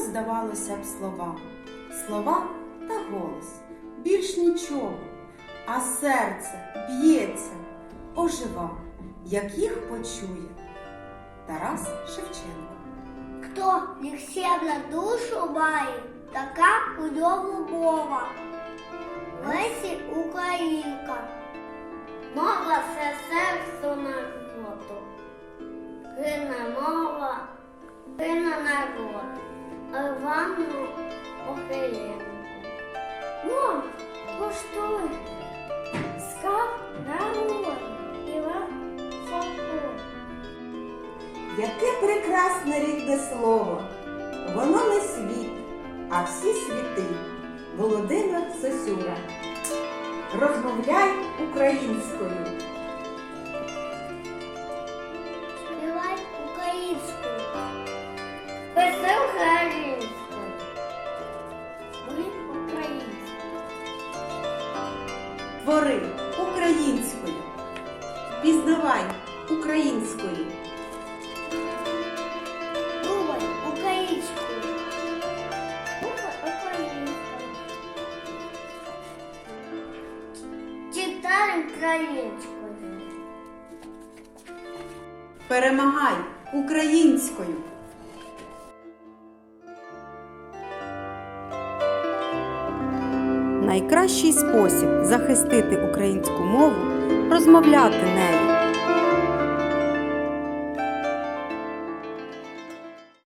здавалося б, слова, слова та голос, більш нічого, а серце б'ється, ожива, як їх почує. Тарас Шевченко. Хто на душу має, така у ньому мова. Лесі Українка. Мова це серцю народу. Гине мова, гине народ. Івану Охиленко. Мом, поштуй. Скав народ. Іван Франко. Яке прекрасне рідне слово! Воно не світ, а всі світи. Володимир Сосюра. Розмовляй українською. Ми українською. Твори українською. Пізнавай українською. Думай українською. Думай українською. Читай українською. Перемагай українською. Найкращий спосіб захистити українську мову розмовляти нею.